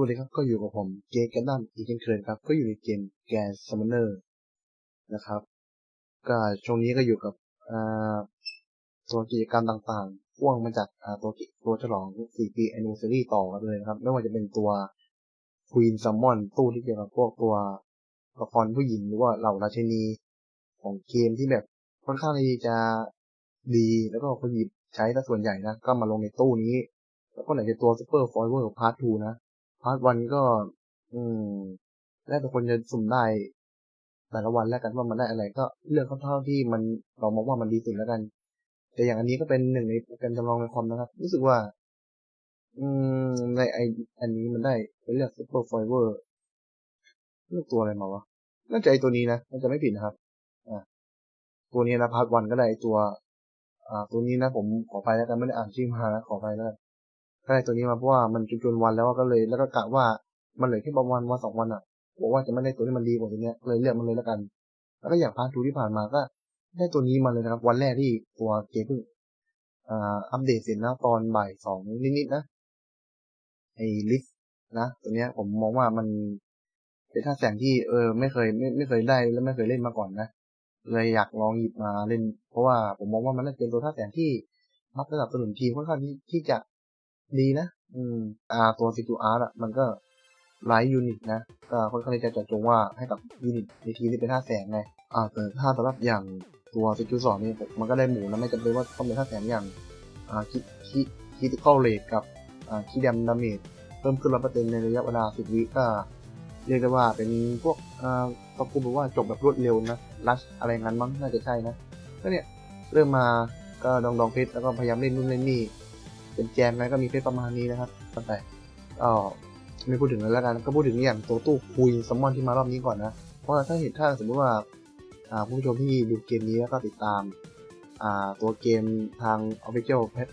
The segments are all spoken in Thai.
วัสดีครับก็อยู่กับผมเจกันดั้มอีกเช่นเคยครับ ก็อยู่ในเกมแกนซัมมอนเนอร์นะครับ ก็ช่วงนี้ก็อยู่กับตัวกิจกรรมต่างๆพ่วงมาจากตัวตัวฉลอง 4 ปี anniversary ต่อกันเลยนะครับ ไม่ว่าจะเป็นตัว Queen Summon ตู้ที่เกี่ยวกับพวกตัวละครผู้หญิงหรือว่าเหล่าราชินีของเกมที่แบบค่อนข้างที่จะดีแล้วก็คนหยิบใช้ซะส่วนใหญ่นะ ก็มาลงในตู้นี้ แล้วก็ไหนจะตัว Super Forever พาร์ท2นะ พาร์ทวันก็ อืม แล้วแต่คนจะสุ่มได้ แต่ละวันแล้วกันว่ามันได้อะไรก็เลือกเท่าที่มันเรามองว่ามันดีสุดแล้วกัน แต่อย่างอันนี้ก็เป็นหนึ่งในโปรแกรมจำลองในคอมนะครับ รู้สึกว่า อืม ในไออันนี้มันได้ไปเลือก Super Forever เลือกตัวอะไรมาวะน่าจะไอตัวนี้นะน่าจะไม่ผิดนะครับ อ่า ตัวนี้นะพาร์ทวันก็ได้ตัว อ่า ตัวนี้นะผมขอไปแล้วกันไม่ได้อ่านชื่อมานะขอไปแล้วกัน ได้ตัวนี้มาเพราะว่ามันจนวันแล้วก็เลย แล้วก็กะว่ามันเหลือแค่ประมาณวันสองวันอะบอกว่าจะไม่ได้ตัวที่มันดีกว่าตัวเนี้ยเลยเลือกมันเลยแล้วกัน แล้วก็อย่างพาร์ททูที่ผ่านมาก็ได้ตัวนี้มาเลยนะครับ วันแรกที่ตัวเกมเพิ่งอ่าอัปเดตเสร็จนะตอนบ่ายสองนิดๆนะไอ้ลิฟนะตัวเนี้ยผมมองว่ามันเป็นท่าแสงที่เออไม่เคยไม่ไม่เคยได้และไม่เคยเล่นมาก่อนนะเลยอยากลองหยิบมาเล่น เพราะว่าผมมองว่ามันน่าจะเป็นตัวท่าแสงที่มักระดับสนุนทีมค่อนข้างที่จะ ดีนะ อืม อ่า ตัวซิตูอาร์ตอะ มันก็ไลท์ยูนิตนะ ก็ค่อนข้างจะจาะจงว่าให้กับยูนิตในทีมที่เป็นท่าแสงไง อ่าแต่ถ้าสำหรับอย่างตัวซิตูสองนี่มันก็ได้หมูนะ ไม่จำเป็นว่าต้องเป็นท่าแสงอย่าง อ่า คิคิคิติคอลเลทกับ อ่า คิดมดาเมจเพิ่มขึ้นร้อยเปอร์เซ็นต์ในระยะเวลาสิบวิก็เรียกได้ว่าเป็นพวกอ่าก็พูดว่าจบแบบรวดเร็วนะ รัชอะไรงั้นมั้ง น่าจะใช่นะ ก็เนี่ย เริ่มมาก็ดองดองเพชรแล้วก็พยายามเล่นนู่นเล่นนี่ เป็นแจมไงก็มีเพชรประมาณนี้นะครับตั้งแต่ก็ไม่พูดถึงแล้วกันก็พูดถึงอย่างตัวตู้คุยซัมมอนที่มารอบนี้ก่อนนะเพราะถ้าเห็นถ้าสมมติว่าผู้ชมที่ดูเกมนี้แล้วก็ติดตามตัวเกมทาง Official เพจ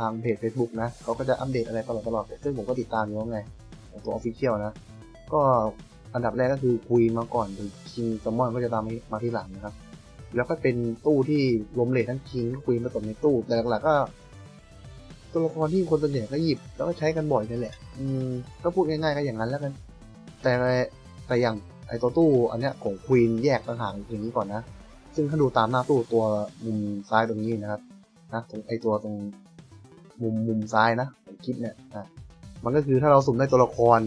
ทางเพจ Facebook นะเขาก็จะอัปเดตอะไรตลอดตลอดซึ่งผมก็ติดตามอยู่แล้วไงตัว Official นะ ก็อันดับแรกก็คือคุยมาก่อนถึงคิงซัมมอนก็จะตามมาที่หลังนะครับ แล้วก็เป็นตู้ที่ล้มเหลวทั้งคิงคุยผสมในตู้ แต่หลักๆก็ ตัวละครที่คนส่วนใหญ่ก็หยิบ แล้วก็ใช้กันบ่อยนั่นแหละ อืมก็พูดง่ายๆก็อย่างนั้นแล้วกัน แต่แต่อย่างไอตัวตู้อันเนี้ยของควีนแยกต่างหากอย่างนี้ก่อนนะ ซึ่งถ้าดูตามหน้าตู้ตัวมุมซ้ายตรงนี้นะครับนะตรงไอตัวตรงมุมมุมซ้ายนะของคลิปเนี่ยนะมันก็คือถ้าเราสุ่มได้ตัวละคร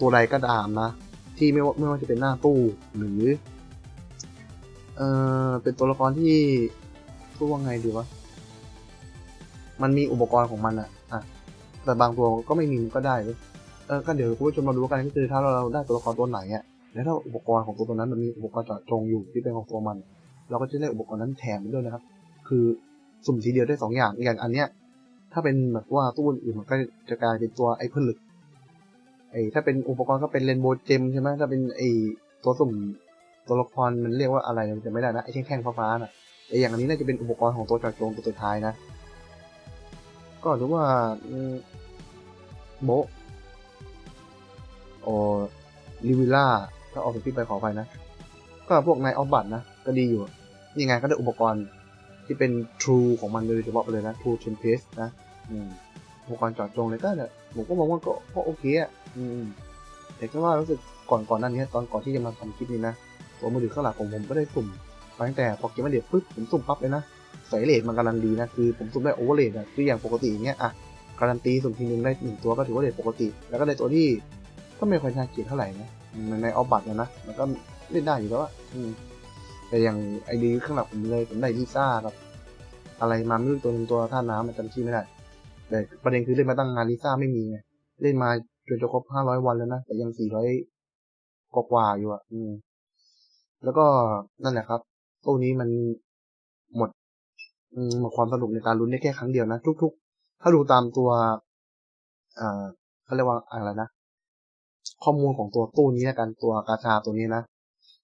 ตัวใดก็ตามนะ ที่ไม่ว่าไม่ว่าจะเป็นหน้าตู้หรือ เอ่อเป็นตัวละครที่พูดว่าไงดีวะ มันมีอุปกรณ์ของมันอะอะแต่บางตัวก็ไม่มีมันก็ได้เออก็เดี๋ยวคุณผู้ชมมาดูกันก็คือถ้าเราได้ตัวละครตัวไหนอะแล้วถ้าอุปกรณ์ของตัวตัวนั้นมันมีอุปกรณ์เจาะจงอยู่ที่เป็นของตัวมัน เราก็จะได้อุปกรณ์นั้นแถมด้วยนะครับ คือสุ่มทีเดียวได้สองอย่างอย่างอันเนี้ยถ้าเป็นแบบว่าตู้อื่นมันก็จะกลายเป็นตัวไอ้ผลึกไอ้ถ้าเป็นอุปกรณ์ก็เป็นเรนโบว์เจมใช่ไหมถ้าเป็นไอ้ตัวสุ่มตัวละครมันเรียกว่าอะไรจะไม่ได้นะไอ้แท่งๆฟ้าๆน่ะแต่อย่างอันนี้น่าจะเป็นอุปกรณ์ของตัวจอดจงตัวสุดท้ายนะ ก็หรือว่าโบโอลิวิล่าถ้าออกเสียงผิไปขอไปนะ ก็พวกนายออฟบัตนะ ก็ดีอยู่ นี่ไงก็ได้อุปกรณ์ที่เป็น True ของมันโดยเฉพาะไปเลยนะ True Tempest นะอุปกรณ์จอดจงเลยก็เนี่ยผมก็มองว่าก็ก็โอเคอะอืมแต่ก็ว่ารู้สึกก่อนก่อนนั้นนี้ตอนก่อนที่จะมาทำคลิปนี้นะตัวมือถือข้างหลังผมผมก็ได้สุ่มตั้งแต่พอเกมมาเด็ดปุ๊บผมสุ่มปั๊บเลยนะ ใส่เลทมันกำลังดีนะคือผมสุ่มได้โอเวอร์เลทอะคืออย่างปกติอย่างเงี้ยอะการันตีสุ่มทีนึงได้หนึ่งตัวก็ถือว่าเลทปกติ แล้วก็ได้ตัวที่ก็ไม่ค่อยน่าเกลียดเท่าไหร่นะมันในออฟบัตนะนะมันก็เล่นได้อยู่แล้วอะแต่อย่างไอดีข้างหลังผมเลยผมได้ลิซ่ากับอะไรมาไม่รู้ตัวหนึ่งตัวท่าน้ำมันจำชื่อไม่ได้ แต่ประเด็นคือเล่นมาตั้งงานลิซ่าไม่มีไงเล่นมาจนจะครบห้าร้อยวันแล้วนะแต่ยังสี่ร้อยกว่าอยู่อะอืม แล้วก็นั่นแหละครับ ตู้นี้มัน หมดความสนุกในการลุ้นได้แค่ครั้งเดียวนะทุก ๆ ถ้าดูตามตัวอ่าเขาเรียกว่าอะไรนะข้อมูลของตัวตู้นี้แล้วกันตัวกาชาตัวนี้นะ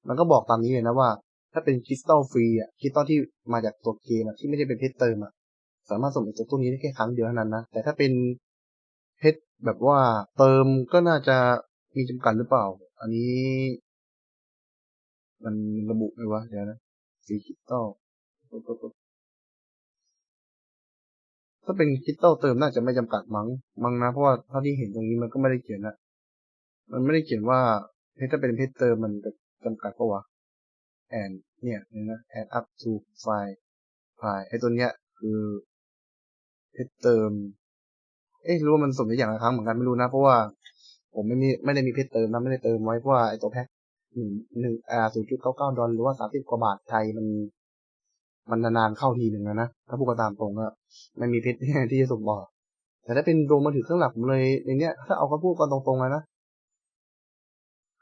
มันก็บอกตามนี้เลยนะว่า ถ้าเป็นคริสตัลฟรีอะคริสตัลที่มาจากตัวเกมอะที่ไม่ได้เป็นเพชรเติมอะสามารถส่งจากตัวตู้นี้ได้แค่ครั้งเดียวเท่านั้นนะแต่ถ้าเป็นเพชรแบบว่าเติมก็น่าจะมีจำกัดหรือเปล่า อันนี้ มันระบุไหมวะเดี๋ยวนะสีคริสตัล ถ้าเป็นคริสตัลเติมน่าจะไม่จำกัดมั้งมั้งนะเพราะว่าเท่าที่เห็นตรงนี้มันก็ไม่ได้เขียนนะมันไม่ได้เขียนว่าเพชรถ้าเป็นเพชรเติมมันจะจำกัดปะวะ and เนี่ยเนี่ยนะ add up to five ไอ้ตัวเนี้ย คือเพชรเติม เอ๊ะรู้ว่ามันสุ่มได้อย่างละครั้งเหมือนกันไม่รู้นะ เพราะว่าผมไม่มีไม่ได้มีเพชรเติมนะไม่ได้เติมไว้เพราะว่าไอ้ตัวแพ็คหนึ่งหนึ่งอ่าศูนย์จุดเก้าเก้าดอลหรือว่าสามสิบกว่าบาทไทยมัน มันนานๆเข้าทีหนึ่งนะนะ ถ้าพูดกันตามตรงก็ไม่มีเพชรที่จะสุ่มบ่อแต่ถ้าเป็นโดมมาถือเครื่องหลักผมเลยในเนี้ย ถ้าเอาก็พูดกันตรงๆเลยนะ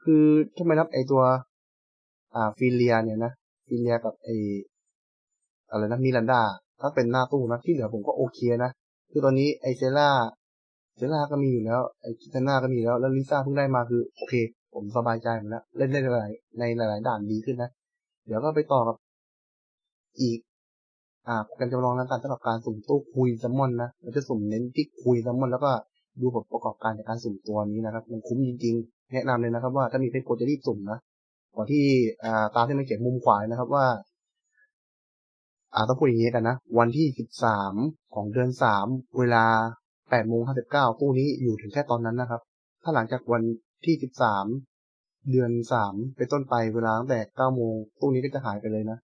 คือถ้าไม่นับไอตัว อ่าฟิเลีย เนี่ยนะฟิเลียกับไออะไรนะมิรันดา ถ้าเป็นหน้าตู้นะที่เหลือผมก็โอเคนะ คือตอนนี้ไอเซล่าเซล่าก็มีอยู่แล้ว ไอคิตาน่าก็มีแล้ว แล้วลิซ่าเพิ่งได้มาคือโอเค ผมสบายใจหมดแล้ว เล่นได้หลายในหลาย ๆ ด่านดีขึ้นนะ เดี๋ยวก็ไปต่อกับ อีก อ่าโปรแกรมจำลองแล้วกันสำหรับการสุ่มตู้คุยซัมมอนนะเราจะสุ่มเน้นที่คุยซัมมอนแล้วก็ดูผลประกอบการในการสุ่มตัวนี้นะครับ มันคุ้มจริงๆ แนะนำเลยนะครับ ว่าถ้ามีเพชรโกจะรีบสุ่มนะก่อนที่อ่าตามที่มันเขียนมุมขวานะครับว่า อ่าต้องพูดอย่างนี้กันนะ วันที่สิบสามของเดือนสามเวลาแปดโมงห้าสิบเก้าตู้นี้อยู่ถึงแค่ตอนนั้นนะครับ ถ้าหลังจากวันที่สิบสามเดือนสามไปนต้นไปเวลาตั้งแต่เก้าโมงตู้นี้ก็จะหายไปเลยนะ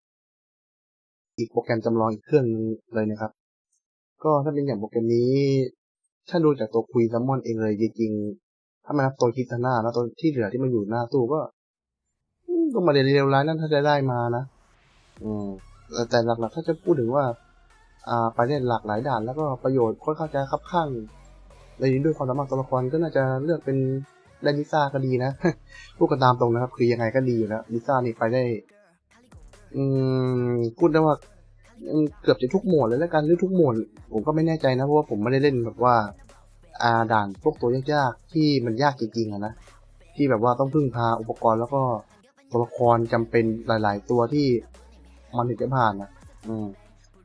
อีกโปรแกรมจำลองอีกเครื่องนึงเลยนะครับ ก็ถ้าเป็นอย่างโปรแกรมนี้ ถ้าดูจากตัวคุยซัมมอนเองเลยจริงๆถ้าไม่นับตัวคิตาน่าแล้วตัวที่เหลือที่มันอยู่หน้าตู้ก็อืมก็มาเร็วร้ายนั่นถ้าจะได้มานะ อืมแต่หลักๆ ถ้าจะพูดถึงว่า อ่าไปได้หลากหลายด่านแล้วก็ประโยชน์ค่อนข้างจะคับข้างในนี้ด้วยความสามารถตัวละครก็น่าจะเลือกเป็นได้ลิซ่าก็ดีนะ พูดกันตามตรงนะครับ คือยังไงก็ดีอยู่แล้วลิซ่านี่ไปได้ อืมพูดได้ว่าเกือบจะทุกหมวดเลยแล้วกันหรือทุกหมวดผมก็ไม่แน่ใจนะเพราะว่าผมไม่ได้เล่นแบบว่า อาด่านพวกตัวยากๆที่มันยากจริงๆอะนะที่แบบว่าต้องพึ่งพาอุปกรณ์แล้วก็ตัวละครจำเป็นหลาย ๆ ตัวที่มันถึงจะผ่านนะอืม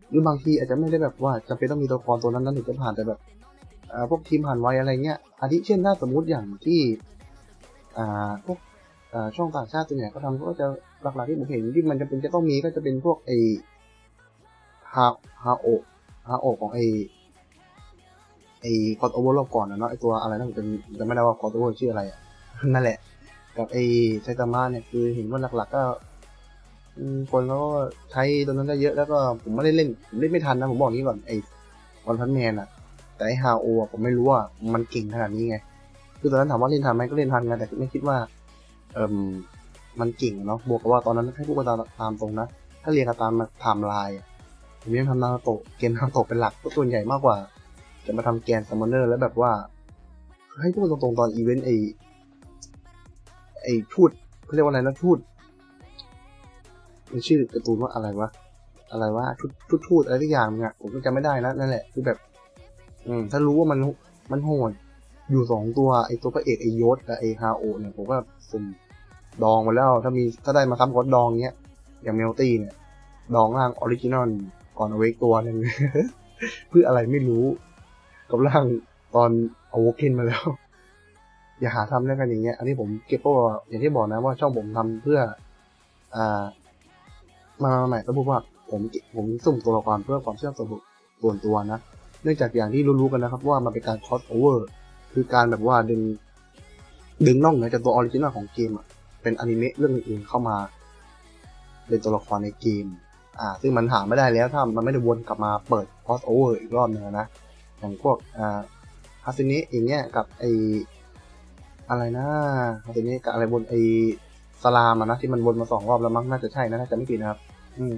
หรือบางทีอาจจะไม่ได้แบบว่าจำเป็นต้องมีตัวละครตัวนั้นนั้นถึงจะผ่านแต่แบบอ่าพวกทีมผ่านไวอะไรเงี้ยอาทิเช่นถ้าสมมุติอย่างที่ อ่าพวกอ่า ช่องต่างชาติตัวเนี่ยก็ทำก็จะหลักๆที่ผมเห็นที่มันจะเป็นจะต้องมีก็จะเป็นพวกไอฮาฮาโอฮาโอของไอไอคอร์โอเวอร์รอบก่อนนะเนาะไอตัวอะไรนะผมจะจะไม่ได้ว่าคอร์โอเวอร์ชื่ออะไรนั่นแหละ กับไอไซตามะเนี่ยคือเห็นว่าหลักๆก็คนเขาก็ใช้ตัวนั้นก็เยอะแล้วก็ผมไม่ได้เล่นผมเล่นไม่ทันนะผมบอกงี้ก่อนไอ้วันพันแมนอะแต่ไอฮาโอผมไม่รู้ว่ามันเก่งขนาดนี้ไง คือตอนนั้นถามว่าเล่นทันไหมก็เล่นทันไงแต่ไม่คิดว่า เอ่มมันเก่งเนาะบวกกับว่าตอนนั้นให้พูดกันตามตามตรงนะ ถ้าเรียนกันตามไทม์ไลน์อะผมยังทำนาโตะเกมนาโตะเป็นหลักก็ส่วนใหญ่มากกว่า จะมาทำแกนซัมมอนเนอร์แล้วแบบว่า ให้พูดตรงๆตอนอีเวนต์ไอไอทูตเขาเรียกว่าอะไรนะทูตมันชื่อการ์ตูนว่าอะไรวะอะไรวะทูตทูตทูตอะไรทุกอย่างเนี่ยผมก็จำไม่ได้นะนั่นแหละคือแบบ อืมถ้ารู้ว่ามันมันโหดอยู่สองตัวไอตัวพระเอกไอโยศกับไอฮาโอเนี่ยผมก็สุ่ม ดองมาแล้ว ถ้ามีถ้าได้มาซ้ำกดดองเนี้ย อย่างเมลตี้เนี่ย ดองร่างออริจินอลก่อนเอาไว้ตัวหนึ่งเพื่ออะไรไม่รู้ กับร่างตอนเอาวกเคนมาแล้ว อย่าหาทำแล้วกันอย่างเงี้ย อันนี้ผมเก็บเพราะว่าอย่างที่บอกนะว่าช่องผมทำเพื่อ อ่า มาใหม่ก็พูดว่าผมผมสุ่มตัวละครเพื่อความเชื่อส่วนบุคส่วนตัวนะ เนื่องจากอย่างที่รู้ๆกันนะครับ ว่ามันเป็นการคอสโอเวอร์ คือการแบบว่าดึง ดึงน่อกเหนือจากตัวออริจินอลของเกมอะ เป็นอนิเมะเรื่องอื่นๆเข้ามา เป็นตัวละครในเกม อ่า ซึ่งมันหาไม่ได้แล้วถ้ามันไม่ได้วนกลับมาเปิดคอสโอเวอร์อีกรอบหนึงอะนะ อย่างพวกอ่าฮาซินะอย่างเงี้ยกับไออะไรนะฮาซินะกับอะไรบนไอสลามอะนะที่มันวนมาสองรอบแล้วมั้งน่าจะใช่นะน่าจะไม่ผิดนะครับ อืม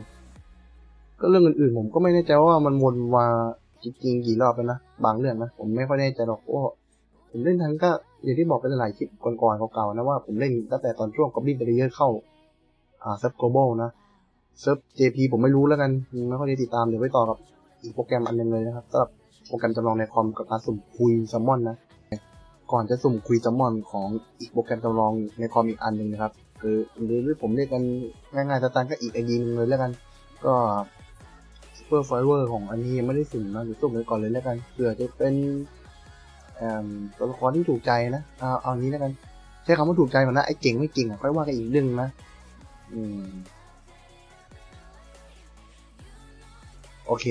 ก็เรื่องอื่นๆผมก็ไม่แน่ใจว่ามันวนมาจริงๆกี่รอบแล้วนะบางเรื่องนะผมไม่ค่อยแน่ใจหรอกว่า ผมเล่นทั้งก็อย่างที่บอกไปหลายคลิปก่อนๆเก่าๆนะว่าผมเล่นตั้งแต่ตอนช่วงกอบลินเบรเยอร์เข้า อ่าเซิร์ฟโกลบอลนะเซิร์ฟ JP ผมไม่รู้แล้วกันไม่ค่อยได้ติดตามเดี๋ยวไปต่อกับอีกโปรแกรมอันหนึงเลยนะครับสำหรับโปรแกรมจำลองในคอมกับการสุ่มคุยซัมมอนนะ ก่อนจะสุ่มคุยซัมมอนของอีกโปรแกรมจำลองในคอมอีกอันหนึ่งนะครับคือหรือผมเรียกกันง่ายๆตานก็อีกไอดีนึงเลยแล้วกัน ก็ซูเปอร์ไฟเวอร์ของอันนี้ยังไม่ได้สุ่มนะเดี๋ยวสุ่มไว้ก่อนเลยแล้วกันเผื่อจะเป็น ตัวละครที่ถูกใจนะเอาเอานี้แล้วกันใช้คำว่าถูกใจมันนะไอ้เก่งไม่เก่งค่อยว่ากันอีกเรื่องนะอืมโอเค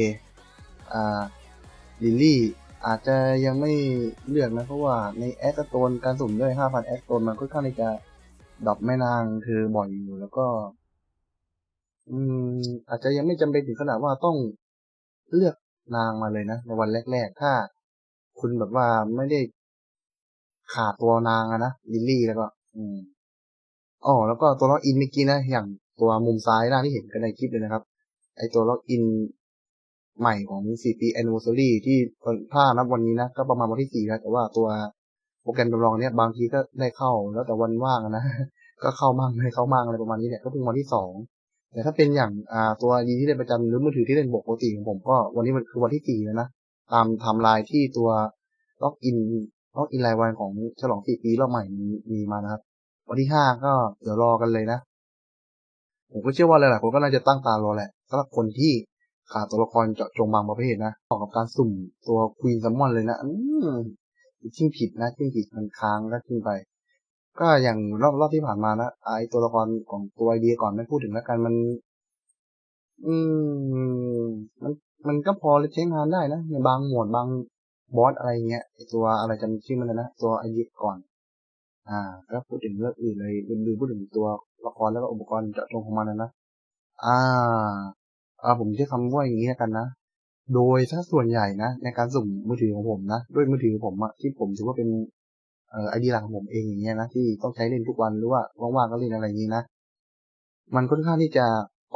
อ่าลิลลี่อาจจะยังไม่เลือกนะเพราะว่าในแอสโตนการสุ่มด้วย 5,000แอสโตนมันค่อนข้างจะดรอปแม่นางคือบ่อยอยู่แล้วก็ อืม อาจจะยังไม่จำเป็นถึงขนาดว่าต้องเลือกนางมาเลยนะในวันแรก ๆ ถ้า คุณแบบว่าไม่ได้ขาดตัวนางอะนะลิลลี่แล้วก็ อืมอ๋อแล้วก็ตัวล็อกอินเมื่อกี้นะ อย่างตัวมุมซ้ายล่างที่เห็นกันในคลิปเลยนะครับ ไอตัวล็อกอินใหม่ของ CP Anniversary ที่ถ้านับวันนี้นะ ก็ประมาณวันที่สี่แล้วแต่ว่าตัวโปรแกรมจำลองเนี้ยบางทีก็ได้เข้าแล้วแต่วันว่างนะ ก็เข้ามั่งไม่เข้ามั่งอะไรประมาณนี้เนี่ยก็เพิ่งวันที่สองแต่ถ้าเป็นอย่างอ่าตัวดีที่เล่นประจำหรือมือถือที่เล่นบกปกติของผมก็วันนี้มันคือวันที่สี่แล้วนะ ตามทม์ไลน์ที่ตัวล็อกอินล็อกอินรายวันของฉลองสี่ปีรอบใหม่มีมีมานะครับ วันที่ห้าก็เดี๋ยวรอกันเลยนะ ผมก็เชื่อว่าหลายๆคนก็น่าจะตั้งตารอแหละสำหรับคนที่ขาดตัวละครเจาะจงบางประเภทนะต่อกับการสุ่มตัวควีนซัมมอนเลยนะ อืมทิ้งผิดนะทิ้งผิดมันค้างก็ทิ้งไป ก็อย่างรอบรอบที่ผ่านมานะไอตัวละครของตัวไอเดียก่อนไม่พูดถึงแล้วกันมัน อืม มัน มันก็พอใช้งานได้นะในบางหมวดบางบอสอะไรเงี้ยตัวอะไรจำชื่อมันเลยนะตัวไอเดียก่อน อ่าก็พูดถึงเรื่องอื่นเลยลืมพูดถึงตัวละครแล้วก็อุปกรณ์เจาะจงของมันนะนะอ่าอ่าผมใช้คำว่าอย่างนี้กันนะโดยถ้าส่วนใหญ่นะ ในการสุ่มมือถือของผมนะด้วยมือถือผมอะที่ผมถือว่าเป็นเอ่อไอดีหลักของผมเองอย่างเงี้ยนะที่ต้องใช้เล่นทุกวันหรือว่าว่างๆก็เล่นอะไรอย่างนี้นะมันค่อนข้างที่จะ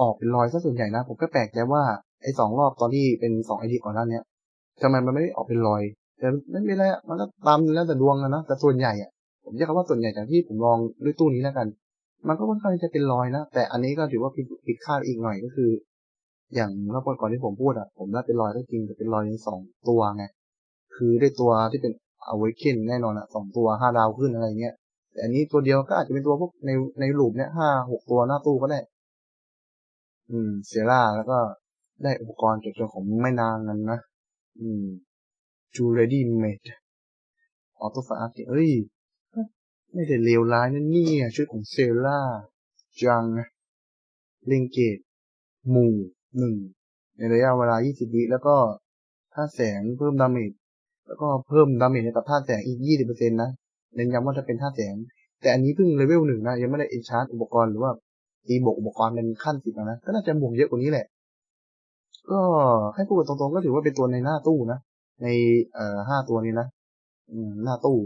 ออกเป็นรอยซะส่วนใหญ่นะผมก็แปลกใจว่า ไอ้สองรอบตอนที่เป็นสองไอดีก่อนหน้านี้ทำไมมันไม่ได้ออกเป็นรอย แต่ไม่เป็นไรอะมันก็ตามแล้วแต่ดวงนะนะแต่ส่วนใหญ่อะผมใช้คำว่าส่วนใหญ่จากที่ผมลองด้วยตู้นี้แล้วกัน มันก็ค่อนข้างจะเป็นรอยนะแต่อันนี้ก็ถือว่าผิดผิดคาดอีกหน่อยก็คือ อย่างรอบก่อนที่ผมพูดอะผมได้เป็นรอยก็จริงแต่เป็นรอยในสองตัวไงคือได้ตัวที่เป็นอเวคินแน่นอนอะสองตัวห้าดาวขึ้นอะไรเงี้ยแต่อันนี้ตัวเดียวก็อาจจะเป็นตัวพวกในในลูปเนี้ยห้าหกตัวหน้าตู้ก็ได้ อืม เซร่าแล้วก็ ได้อุปกรณ์เกี่ยวของไม่นานนั้นนะ อืม จูเรดี้เมดออโต้ฟาร์เอ้ย ไม่ได้เลวร้ายนะนี่ชุดของเซร่า จังเลงเกต หมู่หนึ่ง ในระยะเวลา 20 วิแล้วก็ท่าแสงเพิ่มดาเมจ แล้วก็เพิ่มดาเมจให้กับท่าแสงอีก 20%นะเน้นย้ำว่าจะเป็นท่าแสง แต่อันนี้เพิ่งเลเวลหนึ่งนะ ยังไม่ได้เอนชาร์อุปกรณ์หรือว่าตีบวกอุปกรณ์เป็นขั้นสิบนะ ก็น่าจะบวกเยอะกว่านี้แหละ ก็ให้พูดกันตรงๆก็ถือว่าเป็นตัวในหน้าตู้นะ ในเอ่อห้าตัวนี้นะอืมหน้าตู้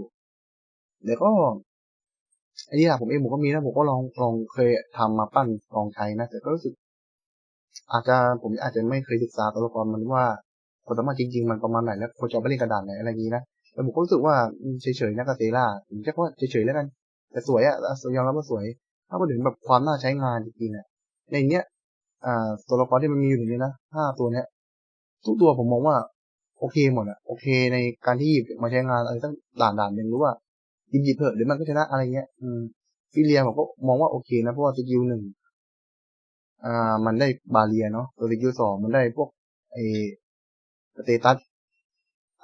เดี๋ยวก็ไอ้นี่แหละผมเองผมก็มีนะผมก็ลองลองเคยทำมาปั้นลองใช้นะแต่ก็รู้สึก อาจจะผมอาจจะไม่เคยศึกษาตัวละครมันว่าความสามารถจริง ๆ มันประมาณไหนแล้วควรจะเอาไปเล่นกระดานไหนอะไรอย่างนี้นะแต่ผมก็รู้สึกว่าเฉยๆนะกาเซล่าผมจะว่าเฉยๆแล้วกัน แต่สวยอะยอมรับว่าสวย ถ้าพูดถึงแบบความน่าใช้งานจริงๆเนี่ยในเนี้ย อ่า ตัวละครที่มันมีอยู่ในนี้นะห้าตัวเนี้ย ทุกตัวผมมองว่า โอเคหมดอะโอเคในการที่หยิบมาใช้งานอะไรตั้งด่านด่านหนึ่งหรือว่าหยิบหยิบเถอะเดี๋ยวมันก็ชนะอะไรเงี้ย อืมฟิเลียผมก็มองว่าโอเคนะเพราะว่าสกิลหนึ่งอ่า มันได้บาเรียเนาะตัวสกิลสองมันได้พวกไอสเตตัส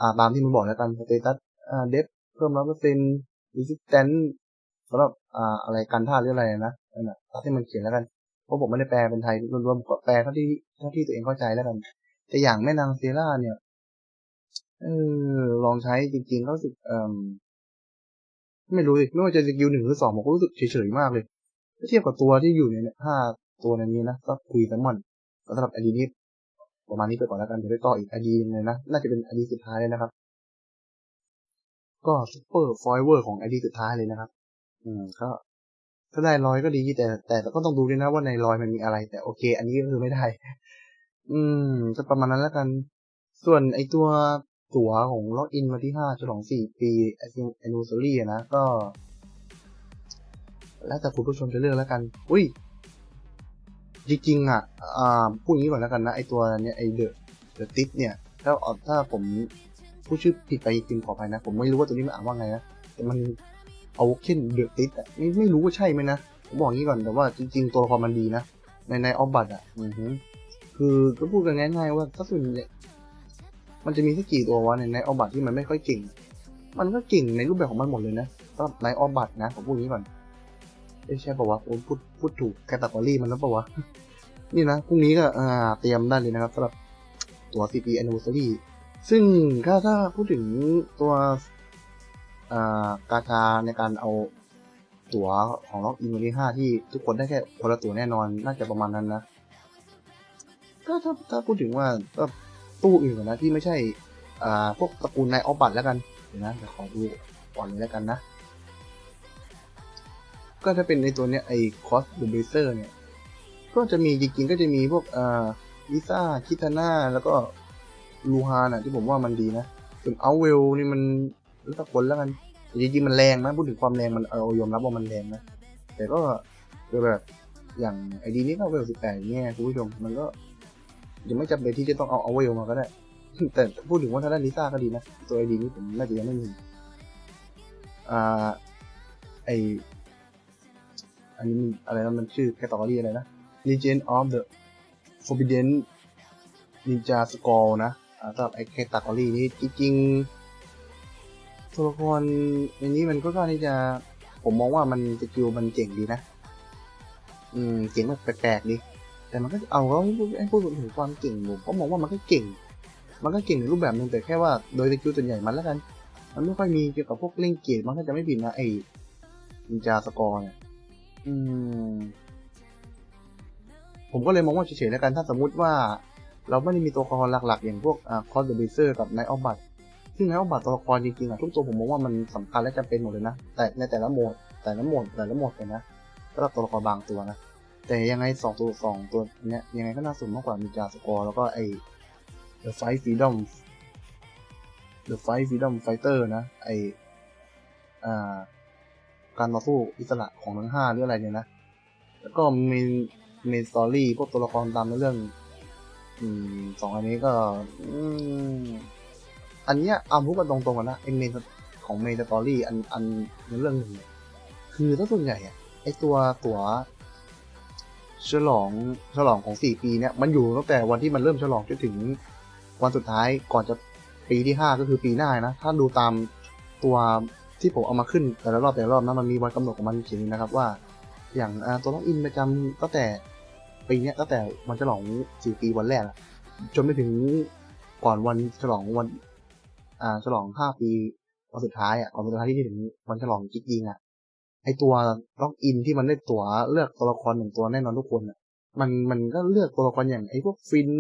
อ่าตามที่มันบอกแล้วกันสเตตัสอ่าเดฟเพิ่มร้อยเปอร์เซ็นต์รีสิสแตนสำหรับอ่าอะไรกันท่าหรืออะไรนะนั่นแหละตามที่มันเขียนแล้วกัน เพราะผมไม่ได้แปลเป็นไทยรวมๆก็แปลเท่าที่เท่าที่ตัวเองเข้าใจแล้วกันแต่อย่างแม่นางเซร่าเนี่ยเออลองใช้จริงๆก็รู้สึกเออไม่รู้สิไม่ว่าจะสกิลหนึ่งหรือสองผมก็รู้สึกเฉยๆมากเลยถ้าเทียบกับตัวที่อยู่ในห้าตัวในนี้นะก็คุยแซมมอนสำหรับอดีนี้ประมาณนี้ไปก่อนแล้วกันเดี๋ยวไปต่ออีกอดีเลยนะน่าจะเป็นอดีสุดท้ายเลยนะครับ ก็ซุปเปอร์ฟอยเวอร์ของอดีสุดท้ายเลยนะครับ อืมก็ ถ้าได้รอยก็ดีแต่แต่ก็ต้องดูด้วยนะว่าในรอยมันมีอะไร แต่โอเค อันนี้ก็คือไม่ได้ อืมจะประมาณนั้นแล้วกัน ส่วนไอตัวตั๋วของล็อกอินมาที่ห้าฉลองสี่ปีแอนนิวเซอรี่นะก็ แล้วแต่คุณผู้ชมจะเลือกแล้วกัน อุ้ย จริงๆอะ อ่าพูดอย่างนี้ก่อนแล้วกันนะ ไอตัวเนี้ยไอเดอะเดอะติสเนี่ย ถ้าถ้าผมพูดชื่อผิดไปจริงขออภัยนะ ผมไม่รู้ว่าตัวนี้มันอ่านว่าไงนะแต่มัน เอาเคนเดอะติสอะไม่ไม่รู้ว่าใช่ไหมนะผมบอกงี้ก่อนแต่ว่าจริง ๆ ตัวละครมันดีนะ ในในออฟบัตอะคือก็พูดกันง่ายๆว่าถ้าส่วนใหญ่มันจะมีสักกี่ตัววะในในออฟบัตที่มันไม่ค่อยเก่ง มันก็เก่งในรูปแบบของมันหมดเลยนะสำหรับในออฟบัตนะผมพูดงี้ก่อนเอ้ใช่ป่าวะผมพูดพูดถูกแคตตากรีมันแล้วป่าวะนี่นะพรุ่งนี้ก็อ่าเตรียมได้เลยนะครับสำหรับตัว CP Anniversary ซึ่งถ้าถ้าพูดถึงตัว กาชาในการเอาตั๋วของล็อกอินวันที่ห้าที่ทุกคนได้แค่คนละตั๋วแน่นอน น่าจะประมาณนั้นนะ ก็ถ้าถ้าพูดถึงว่าก็ตู้อื่นนะที่ไม่ใช่พวกตระกูลนายออบัตแล้วกันเดี๋ยวนะเดี๋ยวขอดูก่อนเลยแล้วกันนะ ก็ถ้าเป็นในตัวเนี้ยไอ้คอสเดอะเบเซอร์เนี่ย ก็จะมีจริงๆก็จะมีพวกอ่าลิซ่าคิตาน่าแล้วก็ลูฮาน่ะที่ผมว่ามันดีนะส่วนเอาเวลนี่มัน แล้วต่คนแล้วกันจริงๆมันแรงนะพูดถึงความแรงมันเออยอมรับว่ามันแรงนะแต่ก็คือแบบอย่างไอดีนี้ก็เวลสิบแปดเนี่ยคุณผู้ชมมันก็ยังไม่จำเป็นที่จะต้องเอาเอาเวลมาก็ได้ แต่พูดถึงว่าถ้าได้ลิซ่าก็ดีนะ ตัวไอดีนี้ผมน่าจะยังไม่มีอ่าไออันนี้อะไรนะมันชื่อแคตตาล็ออะไรนะ Legend of the Forbidden Ninja Scroll นะอ่าสำหรับไอแคตตาล็อนี้จริงๆ ตัวละครในนี้มันก็ค่อนข้างที่จะ ผมมองว่ามันสกิลมันเจ๋งดีนะ อืมเจ๋งแบบแปลกๆดี แต่มันก็เอาเขาให้พูดถึงความเก่งผมก็มองว่ามันก็เก่ง มันก็เก่งในรูปแบบหนึ่งแต่แค่ว่าโดยสกิลส่วนใหญ่มันแล้วกัน มันไม่ค่อยมีเกี่ยวกับพวกเล่นเกมมันก็จะไม่ผิดนะไอ้นินจาสกอร์เนี่ยอืม ผมก็เลยมองว่าเฉยๆแล้วกันถ้าสมมุติว่า เราไม่ได้มีตัวละครหลักๆ อย่างพวกอ่าคอสเดอะเบเซอร์กับไนออฟบัต ซึ่งไนออฟบัตตัวละครจริงๆอะทุกตัวผมมองว่ามันสำคัญและจำเป็นหมดเลยนะ แต่ในแต่ละโหมด แต่ละโหมดแต่ละโหมดเลยนะสำหรับตัวละครบางตัวนะ แต่ยังไงสองตัวสองตัวเนี้ยยังไงก็น่าสนมากกว่านินจาสกอร์แล้วก็ไอ้ The Fight Freedom The Fight Freedom Fighter นะไออ่าการต่อสู้อิสระของทั้งห้าหรืออะไรเนี่ยนะ แล้วก็มีเมนสตอรี่พวกตัวละครตามในเรื่องอสองอันนี้ก็ อืม อันเนี้ยเอาพูดกันตรงๆกันนะไอเมนของเมนสตอรี่อันอันเรื่องหนึ่งคือถ้าส่วนใหญ่อะไอตัวตัวฉลองฉลองของสี่ปีเนี่ยมันอยู่ตั้งแต่วันที่มันเริ่มฉลองจนถึงวันสุดท้ายก่อนจะปีที่ห้าก็คือปีหน้านะ ถ้าดูตามตัวที่ผมเอามาขึ้นแต่ละรอบแต่ละรอบนะมันมีวันกำหนดของมันเขียนนะครับว่า อย่างตัวล็อกอินประจำตั้งแต่ปีเนี้ยตั้งแต่วันฉลองสี่ปีวันแรกจนไปถึงก่อนวันฉลองวัน อ่าฉลองห้าปีวันสุดท้ายอะวันสุดท้ายที่ถึงวันฉลองกิ๊กยิงอะไอตัวล็อกอินที่มันได้ตัวเลือกตัวละครหนึ่งตัวแน่นอนทุกคนอะ มันมันก็เลือกตัวละครอย่างไอพวกฟิน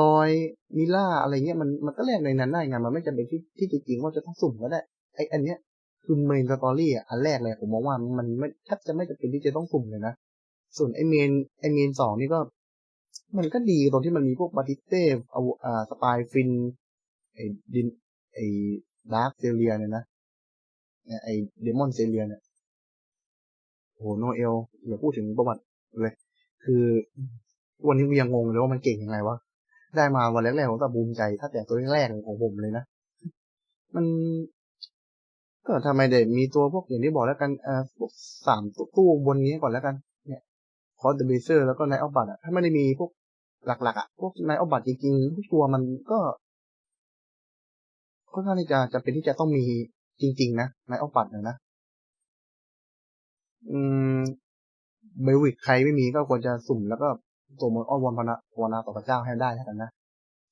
ลอยมิล่าอะไรเงี้ยมันมันก็แลกในนั้นได้ไงมันไม่จำเป็นที่ที่จริงว่าจะต้องสุ่มก็ได้ไออันเนี้ยคือเมนสตอรี่อะอันแรกเลยผมมองว่ามันไม่แทบจะไม่จำเป็นที่จะต้องสุ่มเลยนะส่วนไอเมนไอเมนสองนี่ก็ มันก็ดีตรงที่มันมีพวกบาติเต้เอาอ่าสปายฟิน ไอ้ดินไอ้ดาร์คเซเลียเนี่ยนะไอ้เดมอนเซเลียเนี่ยโหโนเอลอย่าพูดถึงประวัติเลย คือวันนี้กูยังงงเลยว่ามันเก่งยังไงวะ ได้มาวันแรกๆผมก็ภูมใจ ถ้าแต่ตัวแรกของผมเลยนะ มัน ก็ทำไมเด็มีตัวพวกอย่างที่บอกแล้วกันเอ่าพวกสามตู้บนนี้ก่อนแล้วกัน เนี่ยคอร์ดเบเซอร์แล้วก็ไนออฟบัตอะ ถ้าไม่ได้มีพวกหลักๆอะ พวกไนออฟบัตจริงๆทุกตัวมันก็ ค่อนข้างที่จะจะเป็นที่จะต้องมีจริง ๆ นะไนออฟบัตนะนะ อืมเบลวิกใครไม่มีก็ควรจะสุ่มแล้วก็ตัวมนอ้อนวอนพนะภาวนาต่อพระเจ้าให้ได้แล้วกันนะ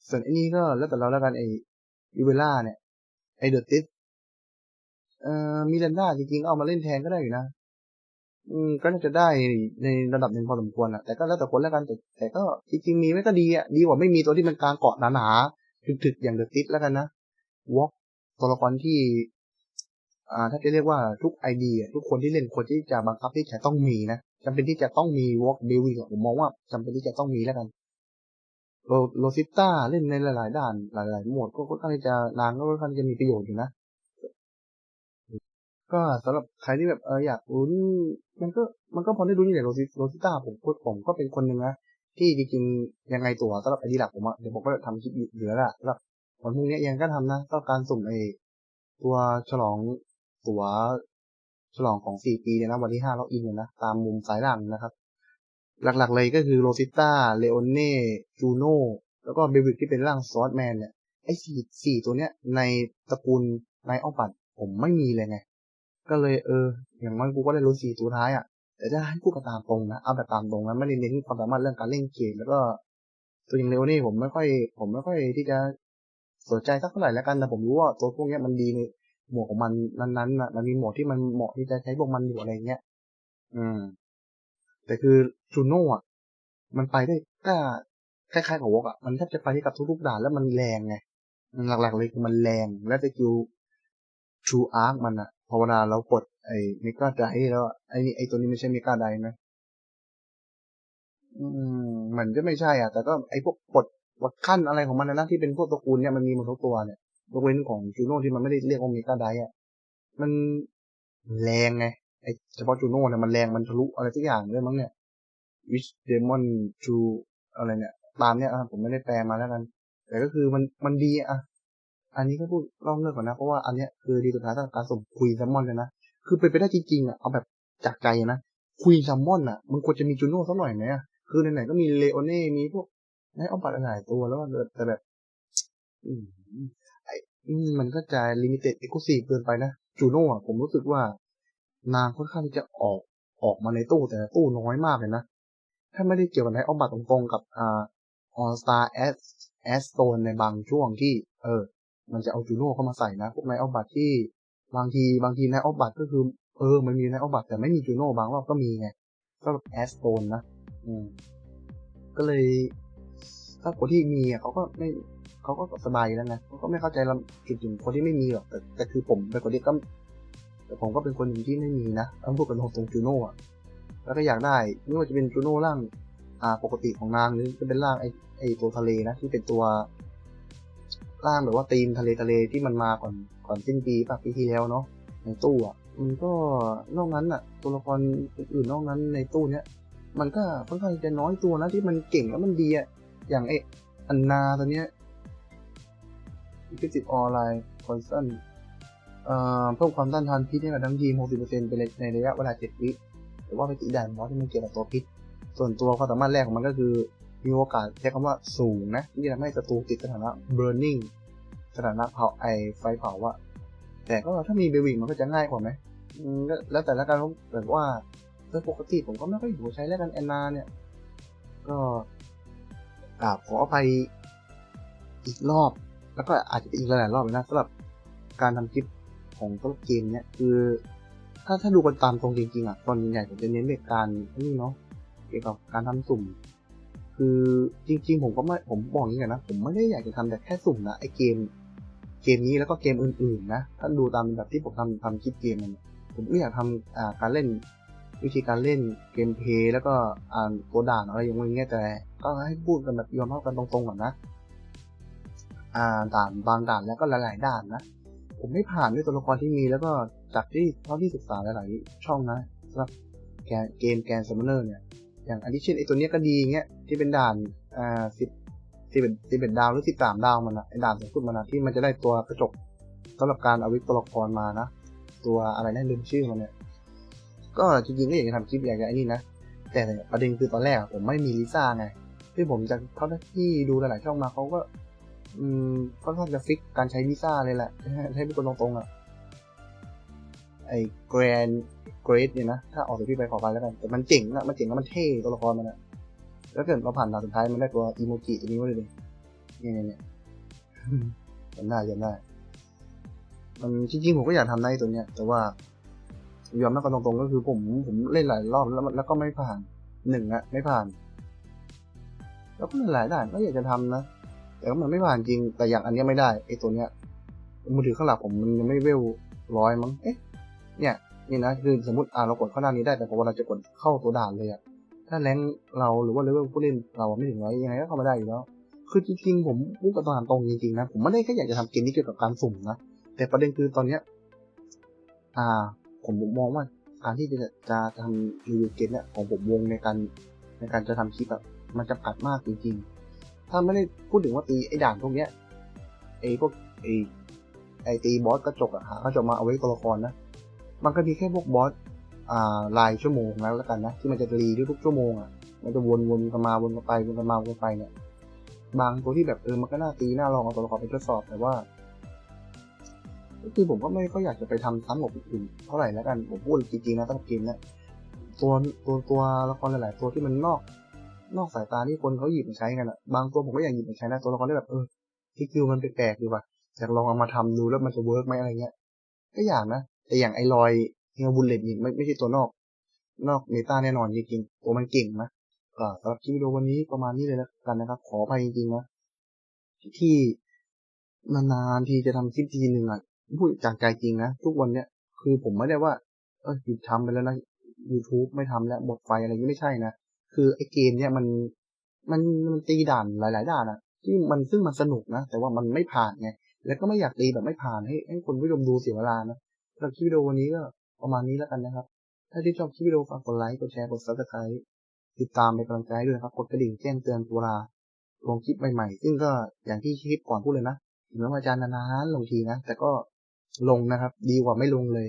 ส่วนไอ้นี้ก็แล้วแต่เราแล้วกันไออีเวล่าเนี่ย ไอเดอะติสเอ่อมิลันดาจริงๆก็เอามาเล่นแทนก็ได้อยู่นะ อืม ก็น่าจะได้ในระดับหนึ่งพอสมควรอะแต่ก็แล้วแต่คนแล้วกันแต่แต่ก็จริงๆมีไม่ก็ดีอะดีกว่าไม่มีตัวที่มันกลางเกาะหนาๆถึกๆอย่างเดอะติสแล้วกันนะ วอล์กตัวละครที่อ่าถ้าจะเรียกว่าทุกไอเดียทุกคนที่เล่นควรที่จะบังคับที่จะต้องมีนะจำเป็นที่จะต้องมีวอล์กเบลวิงผมมองว่าจำเป็นที่จะต้องมีแล้วกันโรโรซิต้าเล่นในหลาย ๆ ด้าน หลาย ๆ หมดก็ค่อนข้างจะนางก็ค่อนข้างจะมีประโยชน์อยู่นะก็สำหรับใครที่แบบเอออยากรู้นมันก็มันก็พอได้รู้นี่แหละโรซิโรซิต้าผมผมก็เป็นคนหนึ่งนะที่จริงๆยังไงตัวสำหรับไอดีหลักผมอะเดี๋ยวผมก็ทำคลิปเหลือละสำหรับ วันพรุ่งนี้ยังก็ทำนะต้องการสุ่มไอตัวฉลองตัวฉลองของสี่ปีเนี่ยนะวันที่ห้าล็อกอินเนี่ยนะตามมุมซ้ายล่างนะครับ หลักๆเลยก็คือโรซิต้าเลโอเน่จูโน่แล้วก็เบวิกที่เป็นร่างซอสแมนเนี่ยไอ้สี่สี่ตัวเนี้ยในตระกูลไนออปัดผมไม่มีเลยไง ก็เลยเออ อย่างมันกูก็ได้รู้สี่ตัวท้ายอะแต่ถ้าให้พูดกันตามตรงนะเอาแบบตามตรงนะไม่ได้เน้นความสามารถเรื่องการเล่นเกมแล้วก็ตัวอย่างเลโอเน่ผมไม่ค่อย ผมไม่ค่อยที่จะ สนใจสักเท่าไหร่แล้วกันแต่ผมรู้ว่าตัวพวกนี้มันดีในหมวดของมันนั้นๆนะมันมีหมวดที่มันเหมาะที่จะใช้พวกมันอยู่อะไรเงี้ย อืม แต่คือจูโน่อะมันไปได้ก็คล้ายๆกับวอกอะมันแทบจะไปได้กับทุกๆด่านแล้วมันแรงไงหลักๆเลยคือมันแรงและสกิลชูอาร์คมันอะพอเวลาเรากดไอ้เมกาไดแล้วไอ้นี่ไอ้ตัวนี้ไม่ใช่เมกาไดนะอืมมันก็ไม่ใช่อะ แต่ก็ไอ้พวกกด กดขั้นอะไรของมันนะที่เป็นพวกตระกูลเนี่ยมันมีหมดทุกตัวเนี่ยยกเว้นของจูโน่ที่มันไม่ได้เรียกว่าเมกาไดอะมันแรงไงไอเฉพาะจูโน่เนี่ยมันแรงมันทะลุอะไรสักอย่างด้วยมั้งเนี่ยวิชเดมอนจูอะไรเนี่ยตามเนี่ยผมไม่ได้แปลมาแล้วกัน แต่ก็คือมันมันดีอะอันนี้ก็พูดเล่าเรื่องก่อนนะ เพราะว่าอันเนี้ยคือดีสุดท้ายต้องการส่งคุยแซมมอนเลยนะคือเป็นไปได้จริงๆอะเอาแบบจากใจนะคุยแซมมอนอะมันควรจะมีจูโน่สักหน่อยไหมอะคือไหนๆก็มีเลโอเน่มีพวก ไอ้ออมปัดหลายตัวแล้วแต่แบบ อืมไอ้มันก็จะลิมิเต็ดเอ็กซ์คลูซีฟเกินไปนะจูโน่อะผมรู้สึกว่านางค่อนข้างที่จะออกออกมาในตู้แต่ตู้น้อยมากเลยนะ ถ้าไม่ได้เกี่ยวกับไอ้ออมบัตตรงๆกับอ่าออสตาแอสแอสโตนในบางช่วงที่ เออ มันจะเอาจูโน่เข้ามาใส่นะพวกไนออฟบัตที่บางทีบางทีไนออฟบัตก็คือ เออ มันมีไนออฟบัตแต่ไม่มีจูโน่บางรอบก็มีไงก็แอสโตนนะ อืมก็เลย ถ้าคนที่มีอะเขาก็ไม่เขาก็สบายแล้วไงเขาก็ไม่เข้าใจลำจุดถึงคนที่ไม่มีหรอกแต่แต่คือผมเป็นคนที่ก็แต่ผมก็เป็นคนหนึ่งที่ไม่มีนะต้องพูดกันตรงจูโน่อะแล้วก็อยากได้ไม่ว่าจะเป็นจูโน่ร่างอ่าปกติของนางหรือจะเป็นร่างไอไอตัวทะเลนะที่เป็นตัวร่างแบบว่าตีมทะเลทะเลที่มันมาก่อนก่อนสิ้นปีป่ะปีที่แล้วเนาะในตู้อะมันก็นอกนั้นอะ ตัวละครอื่นนอกนั้นในตู้เนี้ยมันก็ค่อนข้างจะน้อยตัวนะที่มันเก่งแล้วมันดีอะ อย่างไออันนาตัวเนี้ยฟิสิกออนไลน์คอนซันเอ่อเพิ่มความต้านทานพิษให้กับทั้งทีม 60%เป็นในระยะเวลา 7 วิหรือว่าไปตีด่านบอสที่มันเกี่ยวกับตัวพิษ ส่วนตัวความสามารถแรกของมันก็คือ มีโอกาสใช้คำว่าสูงนะ ที่จะทำให้ศัตรูติดสถานะ burning สถานะเผาไอไฟเผาอะแต่ก็ถ้ามีเบวิงมันก็จะง่ายกว่าไหมแล้วแต่ละกันแบบว่าโดยปกติผมก็ไม่ค่อยอยู่ใช้แล้วกันแอนนาเนี่ย ก็ กราบขออภัยอีกรอบ แล้วก็อาจจะเป็นอีกหลายๆรอบนะสำหรับการทำคลิปของตัวเกมเนี่ยคือ ถ้าถ้าดูกันตามตรงจริงๆอะตอนใหญ่ผมจะเน้นเรื่องการนี่เนาะเกี่ยวกับการทำสุ่ม คือจริง ๆ ผมก็ไม่ผมบอกอย่างนี้นะผมไม่ได้อยากจะทำแต่แค่สุ่มนะไอเกม เกมนี้แล้วก็เกมอื่นๆนะถ้าดูตามแบบที่ผมทำทำคลิปเกมมันผมก็อยากทำอ่าการเล่น วิธีการเล่นเกมเพย์แล้วก็อ่านตัวด่านอะไรอย่างเงี้ยแต่ ก็ให้พูดกันแบบยอมรับกันตรงๆก่อนนะ อ่าด่านบางด่านแล้วก็หลายๆด่านนะผมไม่ผ่านด้วยตัวละครที่มีแล้วก็จากที่เท่าที่ศึกษาหลายๆช่องนะสำหรับเกมแกนซัมเมอร์เนี่ยอย่างอันที่เช่นไอตัวเนี้ยก็ดีเงี้ยที่เป็นด่านอ่าสิบสิบเอ็ดสิบเอ็ดดาวหรือสิบสามดาวมันอะไอด่านสูงสุดมันอะที่มันจะได้ตัวกระจกสำหรับการเอาวิตัวละครมานะ ตัวอะไรนั่นลืมชื่อมันเนี่ย ก็จริงๆก็อยากจะทำคลิปอยากจะไอ้นี่นะ แต่ประเด็นคือตอนแรกผมไม่มีลิซ่าไงที่ผมจะเท่าที่ดูหลายๆช่องมาเขาก็ อืมค่อนข้างจะฟิกการใช้ลิซ่าเลยแหละให้เป็นคนตรงๆอะไอ้แกรนเกรดเนี่ยนะถ้าออกจากพี่ไปขอไปแล้วกันแต่มันเจ๋งนะมันเจ๋งแล้วมันเท่ตัวละครมันอะแล้วเกิดเราผ่านด่านสุดท้ายมันได้ตัวอีโมจิตัวนี้มาเลยเนี่ยเนี่ยเนี่ยจำได้จำได้ มันจริงๆผมก็อยากทำได้ตัวเนี้ย แต่ว่า ยอมรับกันตรงๆก็คือผมผมเล่นหลายรอบแล้วแล้วก็ไม่ผ่านหนึ่งอะไม่ผ่าน แล้วก็หลายด่านก็อยากจะทำนะแต่ว่ามันไม่ผ่านจริงแต่อย่างอันเนี้ยไม่ได้ไอ้ตัวเนี้ยมือถือข้างหลังผมมันยังไม่เวลร้อยมั้งเอ๊ะเนี่ยนี่นะคือสมมติอ่าเรากดเข้าด้านนี้ได้แต่พอเวลาจะกดเข้าตัวด่านเลยอะถ้าแรงเราหรือว่าเลเวลผู้เล่นเราไม่ถึงร้อยยังไงก็เข้ามาได้อยู่แล้ว คือจริงๆผมพูดกับตามตรงจริงๆนะผมไม่ได้แค่อยากจะทำเกมนี้เกี่ยวกับการสุ่มนะแต่ประเด็นคือตอนเนี้ย อ่า ผมมองว่าการที่จะจะทำรีวิวเกมเนี่ยของผมวงในการในการจะทำคลิปแบบมันจำกัดมากจริงๆ ถ้าไม่ได้พูดถึงว่าตีไอ้ด่านพวกเนี้ยไอ้พวกไอ้ไอ้ตีบอสกระจกอะหากระจกมาเอาไว้ตัวละครนะ มันก็มีแค่พวกบอสอ่ารายชั่วโมงแล้วแล้วกันนะที่มันจะรีทุกๆชั่วโมงอะมันจะวนวนกันมาวนกันไปวนกันมาวนกันไปเนี่ยบางตัวที่แบบเออมันก็น่าตีน่าลองเอาตัวละครไปทดสอบแต่ว่า คือผมก็ไม่ก็อยากจะไปทำซ้ำกับอื่นเท่าไหร่แล้วกันผมพูดจริงๆนะตั้งเกมเนี่ยตัวตัวตัวละครหลาย ๆ ตัวที่มันนอก นอกสายตาที่คนเขาหยิบมาใช้กันอะบางตัวผมก็อยากหยิบมาใช้นะตัวละครที่แบบเออสกิลมันแปลกๆดีว่ะอยากลองเอามาทำดูแล้วมันจะเวิร์กไหมอะไรเงี้ยก็อยากนะแต่อย่างไอรอยเฮลบุลเลตนี่ไม่ไม่ใช่ตัวนอก นอกเมตาแน่นอนจริงๆตัวมันเก่งนะก็สำหรับคลิปวิดีโอวันนี้ประมาณนี้เลยแล้วกันนะครับ ขออภัยจริงๆนะที่นานๆทีจะทำคลิปทีหนึ่งอะ พูดจากใจจริงนะทุกวันเนี้ยคือผมไม่ได้ว่า เออหยุดทำไปแล้วนะ YouTube ไม่ทำแล้วหมดไฟอะไรอย่างนี้ไม่ใช่นะ คือไอ้เกมเนี้ยมันมันมันตีด่านหลาย ๆ ด่านอะที่มันซึ่งมันสนุกนะ แต่ว่ามันไม่ผ่านไง แล้วก็ไม่อยากตีแบบไม่ผ่านให้ให้คนผู้ชมดูเสียเวลานะสำหรับคลิปวิดีโอวันนี้ก็ประมาณนี้แล้วกันนะครับ ถ้าที่ชอบคลิปวิดีโอฝากกดไลค์ กดแชร์ กด subscribe ติดตามเป็นกำลังใจด้วยนะครับ กดกระดิ่งแจ้งเตือนเวลาลงคลิปใหม่ ๆ ซึ่งก็อย่างที่คลิปก่อนพูดเลยนะถึงแม้ว่าจะนานๆลงทีนะ แต่ก็ ลงนะครับ ดีกว่าไม่ลงเลย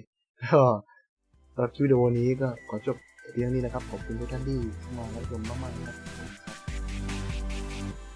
ก็สำหรับคลิปวิดีโอนี้ก็ขอจบเพียงนี้นะครับ ขอบคุณทุกท่านที่เข้ามารับชมมากๆนะครับ